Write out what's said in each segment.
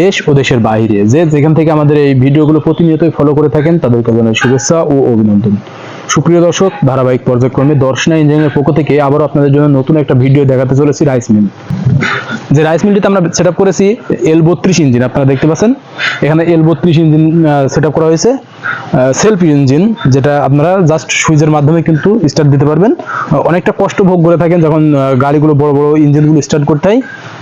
দেশ ও দেশের বাইরে। যে যেখান থেকে আমাদের এই ভিডিওগুলো প্রতিনিয়তই ফলো করে থাকেন, তাদেরকে জানাই শুভেচ্ছা ও অভিনন্দন। সুপ্রিয় দর্শক, ধারাবাহিক পর্যায়ক্রমে দর্শনা ইঞ্জিনিয়ারের পক্ষ থেকে আবার আপনাদের জন্য নতুন একটা ভিডিও দেখাতে চলেছি রাইস মিল যে রাইস মিলটিতে আমরা সেট করেছি এল বত্রিশ ইঞ্জিন আপনারা দেখতে পাচ্ছেন। এখানে এল বত্রিশ ইঞ্জিন সেট করা হয়েছে। সেলফ ইঞ্জিন যেটা আপনারা জাস্ট সুইচের মাধ্যমে কিন্তু স্টার্ট দিতে পারবেন। অনেকটা কষ্ট ভোগ করে থাকেন যখন গাড়িগুলো বড় বড় ইঞ্জিনগুলো স্টার্ট করতে হয়।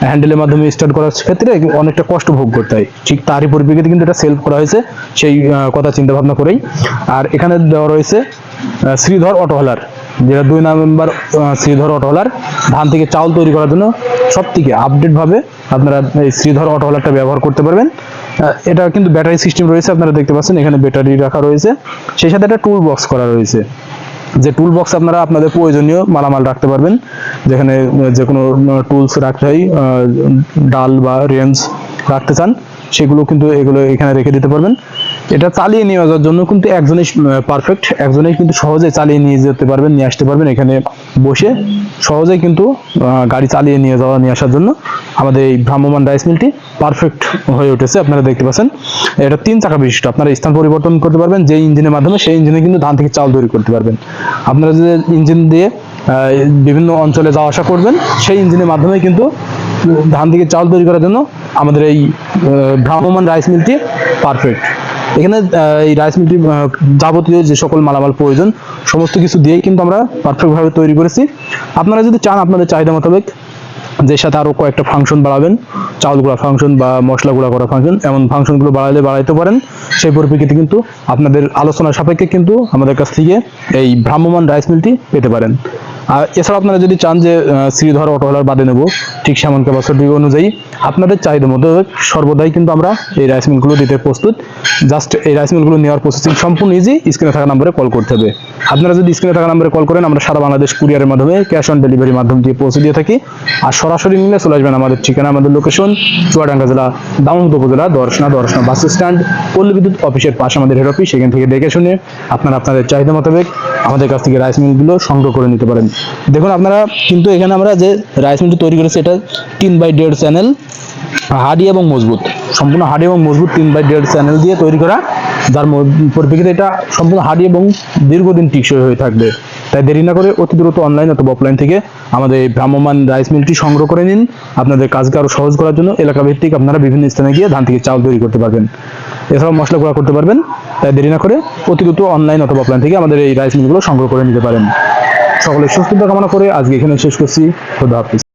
হ্যান্ডেলের মাধ্যমে স্টার্ট করার ক্ষেত্রে অনেকটা কষ্ট ভোগ করতে হয়। ঠিক তারই পরিপ্রেক্ষিতে কিন্তু এটা সেলফ করা হয়েছে। সেই কথা চিন্তা ভাবনা করেই। আর এখানে দেওয়া রয়েছে শ্রীধর অটোহলার যেটা দুই নভেম্বর শ্রীধর অটোহলার ধান থেকে চাউল তৈরি করার জন্য সব থেকে আপডেট ভাবে আপনারা এই শ্রীধর অটোহলারটা ব্যবহার করতে পারবেন। এটা কিন্তু ব্যাটারি সিস্টেম রয়েছে, আপনারা দেখতে পাচ্ছেন, এখানে ব্যাটারি রাখা রয়েছে। সেই সাথে একটা টুল বক্স করা রয়েছে। যে টুল বক্স আপনারা আপনাদের প্রয়োজনীয় মালামাল রাখতে পারবেন। যেখানে যে কোনো টুলস রাখতে হয় ডাল বা রেঞ্জ রাখতে চান, সেগুলো কিন্তু এগুলো এখানে রেখে দিতে পারবেন। এটা চালিয়ে নিয়ে যাওয়ার জন্য কিন্তু একজনই পারফেক্ট একজনেই কিন্তু সহজে চালিয়ে নিয়ে যেতে পারবেন, নিয়ে আসতে পারবেন এখানে বসে। সহজে কিন্তু গাড়ি চালিয়ে নিয়ে যাওয়া, নিয়ে আসার জন্য আমাদের এই ভ্রাম্যমান রাইস মিলটি পারফেক্ট হয়ে উঠেছে, আপনারা দেখতে পাচ্ছেন। এটা তিন চাকা বিশিষ্ট, আপনারা স্থান পরিবর্তন করতে পারবেন যে ইঞ্জিনের মাধ্যমে সেই ইঞ্জিনে কিন্তু ধান থেকে চাল তৈরি করতে পারবেন। আপনারা যে ইঞ্জিন দিয়ে বিভিন্ন অঞ্চলে যাওয়া আসা করবেন, সেই ইঞ্জিনের মাধ্যমে কিন্তু ধান থেকে চাল তৈরি করার জন্য আমাদের এই ভ্রাম্যমান রাইস মিলটি পারফেক্ট এখানে এই রাইস মিলটি যাবতীয় যে সকল মালামাল প্রয়োজন, সমস্ত কিছু দিয়েই কিন্তু আমরা পারফেক্ট ভাবে তৈরি করেছি। আপনারা যদি চান, আপনাদের চাহিদা মোতাবেক যে সাথে আরও কয়েকটা ফাংশন বাড়াবেন, চাউল গুঁড়া ফাংশন বা মশলা গুঁড়া করা ফাংশন এমন ফাংশনগুলো বাড়াইলে বাড়াইতে পারেন, সেই পরিপ্রেক্ষিতে কিন্তু আপনাদের আলোচনা সাপেক্ষে কিন্তু আমাদের কাছ থেকে এই ভ্রাম্যমান রাইস মিলটি পেতে পারেন। আর এছাড়া আপনারা যদি চান যে শ্রীধর অটোহলার বাদে নেব, ঠিক সেমন ক্যাপাসিটি অনুযায়ী, আপনাদের চাহিদা মতো সর্বদাই কিন্তু আমরা এই রাইস মিলগুলো দিতে প্রস্তুত। জাস্ট এই রাইস মিলগুলো নেওয়ার প্রসেসিং সম্পূর্ণ ইজি স্ক্রিনে থাকা নাম্বারে কল করতে হবে। আপনারা যদি স্ক্রিনে থাকা নাম্বারে কল করেন, আমরা সারা বাংলাদেশ কুরিয়ারের মাধ্যমে ক্যাশ অন ডেলিভারির মাধ্যম দিয়ে পৌঁছে দিয়ে থাকি। আর সরাসরি নিলে চলে আসবেন আমাদের ঠিকানা, আমাদের লোকেশন চুয়াডাঙ্গা জেলা দামোদ উপজেলা, দর্শনা দর্শনা বাস স্ট্যান্ড পল্লী বিদ্যুৎ অফিসের পাশে আমাদের হেড অফিস সেখান থেকে দেখে শুনে আপনারা আপনাদের চাহিদা মোতাবেক আমাদের কাছ থেকে রাইস মিলগুলো সংগ্রহ করে নিতে পারেন। দেখুন আপনারা কিন্তু এখানে আমরা যে রাইস মিলটি তৈরি করেছি, এটা তিন বাই দেড় চ্যানেল হাডি এবং মজবুত। সম্পূর্ণ হাডি এবং মজবুত তিন বাই দেড় চ্যানেল দিয়ে তৈরি করা। যার পরিপ্রেক্ষিতে এটা সম্পূর্ণ হাডি এবং দীর্ঘদিন টিকসই হয়ে থাকবে। তাই দেরি না করে অতি দ্রুত অনলাইন অথবা অফলাইন থেকে আমাদের এই ভ্রাম্যমান রাইস মিলটি সংগ্রহ করে নিন। আপনাদের কাজকে আরও সহজ করার জন্য এলাকা ভিত্তিক আপনারা বিভিন্ন স্থানে গিয়ে ধান থেকে চাল তৈরি করতে পারবেন। এছাড়াও মশলা গুঁড়া করতে পারবেন। তাই দেরি না করে অতি দ্রুত অনলাইন অথবা অফলাইন থেকে আমাদের এই রাইস মিলগুলো সংগ্রহ করে নিতে পারেন। সকলের সুস্থতা কামনা করে আজকে এখানে শেষ করছি। খুদা হাফিজ।